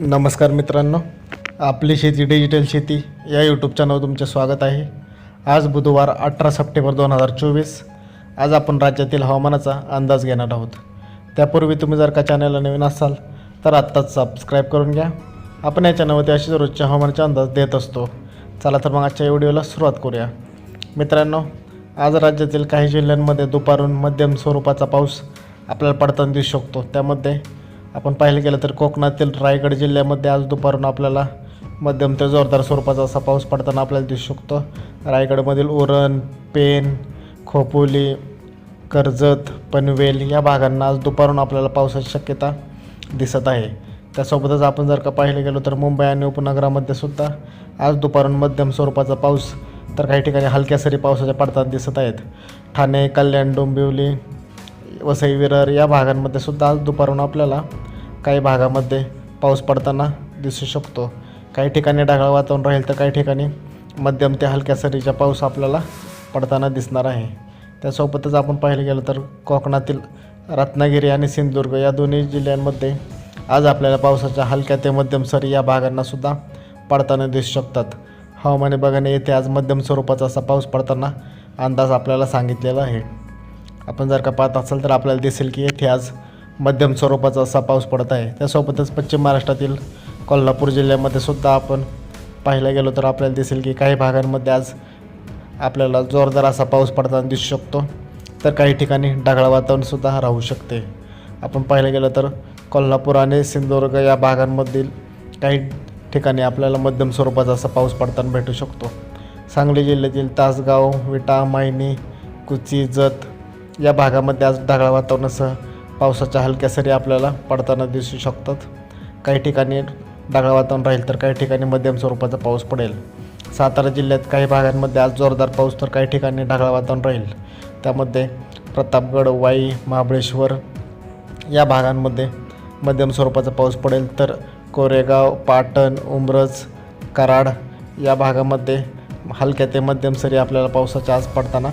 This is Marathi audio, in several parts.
नमस्कार मित्रांनो आपली शेती डिजिटल शेती या यूट्यूब चॅनलवर तुमचे स्वागत आहे. आज बुधवार अठरा सप्टेंबर दोन हजार चोवीस. आज आपण राज्यातील हवामानाचा अंदाज घेणार आहोत. त्यापूर्वी तुम्ही जर का चॅनलला नवीन असाल तर आत्ताच सबस्क्राईब करून घ्या. आपण या चॅनलवरती अशीच रोजच्या हवामानाचा अंदाज देत असतो. चला तर मग आजच्या व्हिडिओला सुरुवात करूया. मित्रांनो आज राज्यातील काही जिल्ह्यांमध्ये दुपारून मध्यम स्वरूपाचा पाऊस आपल्याला पडताना दिसू शकतो. त्यामध्ये आपण पाहिलं गेलं तर कोकणातील रायगड जिल्ह्यामध्ये आज दुपारून आपल्याला मध्यम ते जोरदार स्वरूपाचा असा पाऊस पडताना आपल्याला दिसू शकतो. रायगडमधील उरण पेन खोपोली कर्जत पनवेल या भागांना आज दुपारून आपल्याला पावसाची शक्यता दिसत आहे. त्यासोबतच आपण जर का पाहिलं गेलो तर मुंबई आणि उपनगरामध्ये सुद्धा आज दुपारून मध्यम स्वरूपाचा पाऊस तर काही ठिकाणी हलक्या सरी पावसाच्या पडताना दिसत आहेत. ठाणे कल्याण डोंबिवली वसई विरार या भागांमध्ये सुद्धा आज दुपारून आपल्याला काही भागामध्ये पाऊस पडताना दिसू शकतो. काही ठिकाणी ढगाळ वातावरण राहील तर काही ठिकाणी मध्यम ते हलक्या सरीचा पाऊस आपल्याला पडताना दिसणार आहे. त्यासोबतच आपण पाहिलं गेलं तर कोकणातील रत्नागिरी आणि सिंधुदुर्ग या दोन्ही जिल्ह्यांमध्ये आज आपल्याला पावसाच्या हलक्या ते मध्यम सरी या भागांनासुद्धा पडताना दिसू शकतात. हवामान विभागाने येथे आज मध्यम स्वरूपाचा असा पाऊस पडताना अंदाज आपल्याला सांगितलेला आहे. आपण जर का पाहत असाल तर आपल्याला दिसेल की येथे आज मध्यम स्वरूपाचा असा पाऊस पडत आहे. त्यासोबतच पश्चिम महाराष्ट्रातील कोल्हापूर जिल्ह्यामध्ये सुद्धा आपण पाहायला गेलो तर आपल्याला दिसेल की काही भागांमध्ये आज आपल्याला जोरदार असा पाऊस पडताना दिसू शकतो. तर काही ठिकाणी ढगाळ वातावरणसुद्धा राहू शकते. आपण पाहायला गेलं तर कोल्हापूर आणि सिंधुदुर्ग या भागांमधील काही ठिकाणी आपल्याला मध्यम स्वरूपाचा असा पाऊस पडताना भेटू शकतो. सांगली जिल्ह्यातील तासगाव विटा मायनी कुची जत या भागामध्ये आज ढगाळ वातावरणासह पावसाच्या हलक्या सरी आपल्याला पडताना दिसू शकतात. काही ठिकाणी ढगाळ वातावरण राहील तर काही ठिकाणी मध्यम स्वरूपाचा पाऊस पडेल. सातारा जिल्ह्यात काही भागांमध्ये आज जोरदार पाऊस तर काही ठिकाणी ढगाळ वातावरण राहील. त्यामध्ये प्रतापगड वाई महाबळेश्वर या भागांमध्ये मध्यम स्वरूपाचा पाऊस पडेल तर कोरेगाव पाटण उमरज कराड या भागामध्ये हलक्या ते मध्यम सरी आपल्याला पावसाच्या आज पडताना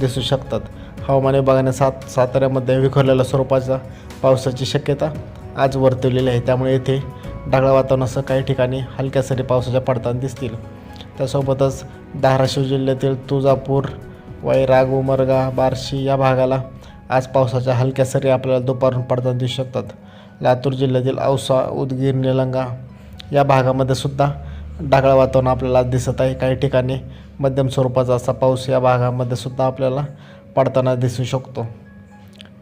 दिसू शकतात. हवामान विभागाने सात साताऱ्यामध्ये विखरलेल्या स्वरूपाचा पावसाची शक्यता आज वर्तवलेली आहे. त्यामुळे येथे ढगाळ वातावरणासह काही ठिकाणी हलक्या सरी पावसाच्या पडताना दिसतील. त्यासोबतच धाराशिव जिल्ह्यातील तुळजापूर वैराग उमरगा बार्शी या भागाला आज पावसाच्या हलक्या सरी आपल्याला दुपारून पडताना दिसू शकतात. लातूर जिल्ह्यातील औसा उदगीर निलंगा या भागामध्ये सुद्धा ढगाळ वातावरण आपल्याला दिसत आहे. काही ठिकाणी मध्यम स्वरूपाचा असा पाऊस या भागामध्ये सुद्धा आपल्याला पडताना दिसू शकतो.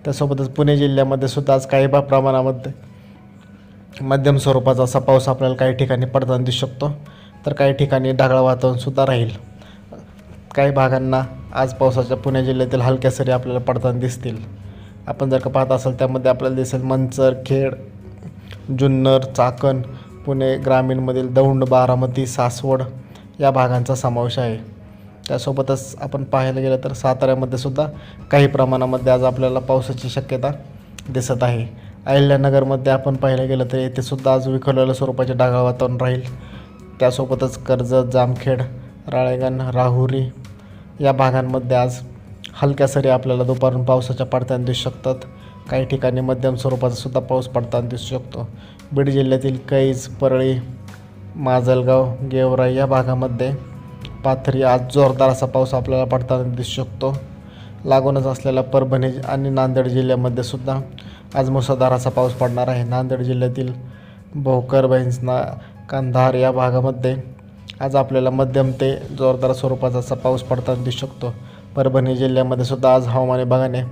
त्यासोबतच पुणे जिल्ह्यामध्ये सुद्धा आज काही भा प्रमाणामध्ये मध्यम स्वरूपाचा असा पाऊस आपल्याला काही ठिकाणी पडताना दिसू शकतो. तर काही ठिकाणी ढगाळ वातावरणसुद्धा राहील. काही भागांना आज पावसाच्या पुणे जिल्ह्यातील हलक्या सरी आपल्याला पडताना दिसतील. आपण जर का पाहत असाल त्यामध्ये आपल्याला दिसेल मंचर खेड जुन्नर चाकण पुणे ग्रामीणमधील दौंड बारामती सासवड या भागांचा समावेश आहे. त्यासोबतच आपण पाहायला गेलं तर साताऱ्यामध्ये सुद्धा काही प्रमाणामध्ये आज आपल्याला पावसाची शक्यता दिसत आहे. अहिल्यानगरमध्ये आपण पाहायला गेलं तर येथे सुद्धा आज विखरलेल्या स्वरूपाचे ढगाळ वातावरण राहील. त्यासोबतच कर्जत जामखेड राळेगण राहुरी या भागांमध्ये आज हलक्या सरी आपल्याला दुपारून पावसाच्या पडताना दिसू शकतात. काही ठिकाणी मध्यम स्वरूपाचा सुद्धा पाऊस पडताना दिसू शकतो. बीड जिल्ह्यातील कैज परळी माजलगाव गेवराई या भागामध्ये पाथरी आज जोरदार असा पाऊस आपल्याला पडताना दिसू शकतो. लागूनच असलेल्या परभणी आणि नांदेड जिल्ह्यामध्ये सुद्धा आज मुसळधार असा पाऊस पडणार आहे. नांदेड जिल्ह्यातील भोकर बैंसना कंधार या भागामध्ये आज आपल्याला मध्यम ते जोरदार स्वरूपाचा असा पाऊस पडताना दिसू शकतो. परभणी जिल्ह्यामध्ये सुद्धा आज हवामान विभागाने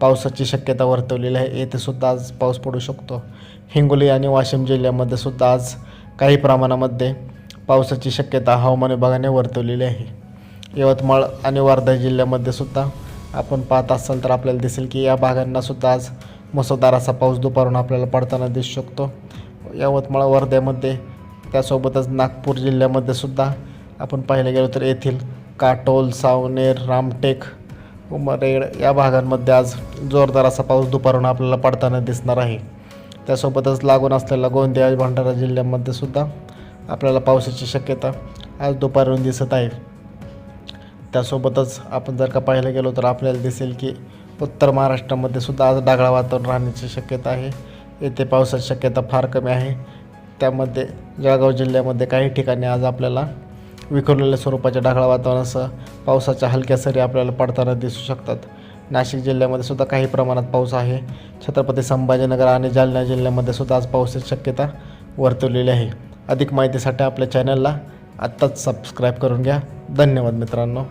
पावसाची शक्यता वर्तवलेली आहे. येथे सुद्धा आज पाऊस पडू शकतो. हिंगोली आणि वाशिम जिल्ह्यामध्ये सुद्धा आज काही प्रमाणामध्ये पावसाची शक्यता हवामान विभागाने वर्तवलेली आहे. यवतमाळ आणि वर्धा जिल्ह्यामध्ये सुद्धा आपण पाहत असाल तर आपल्याला दिसेल की या भागांना सुद्धा आज मुसळधार असा पाऊस दुपारून आपल्याला पडताना दिसू शकतो. यवतमाळ वर्ध्यामध्ये त्यासोबतच नागपूर जिल्ह्यामध्ये सुद्धा आपण पाहिलं गेलो तर येथील काटोल सावनेर रामटेक उमरेड या भागांमध्ये आज जोरदार असा पाऊस दुपारून आपल्याला पडताना दिसणार आहे. त्यासोबतच लागून असलेला गोंदिया भंडारा जिल्ह्यामध्ये सुद्धा आपल्याला पावसाची शक्यता आज दुपारून दिसत आहे. त्यासोबतच आपण जर का पाहायला गेलो तर आपल्याला दिसेल की उत्तर महाराष्ट्रामध्ये सुद्धा आज ढगाळ वातावरण राहण्याची शक्यता आहे. येथे पावसाची शक्यता फार कमी आहे. त्यामध्ये जळगाव जिल्ह्यामध्ये काही ठिकाणी आज आपल्याला विखुरलेल्या स्वरूपाच्या ढगाळ वातावरणासह पावसाच्या हलक्या सरी आपल्याला पडताना दिसू शकतात. नाशिक जिल्ह्यामध्ये सुद्धा काही प्रमाणात पाऊस आहे. छत्रपती संभाजीनगर आणि जालना जिल्ह्यामध्ये सुद्धा आज पावसाची शक्यता वर्तवलेली आहे. अधिक माहितीसाठी आपल्या चॅनलला आत्ताच सबस्क्राईब करून घ्या. धन्यवाद मित्रांनो.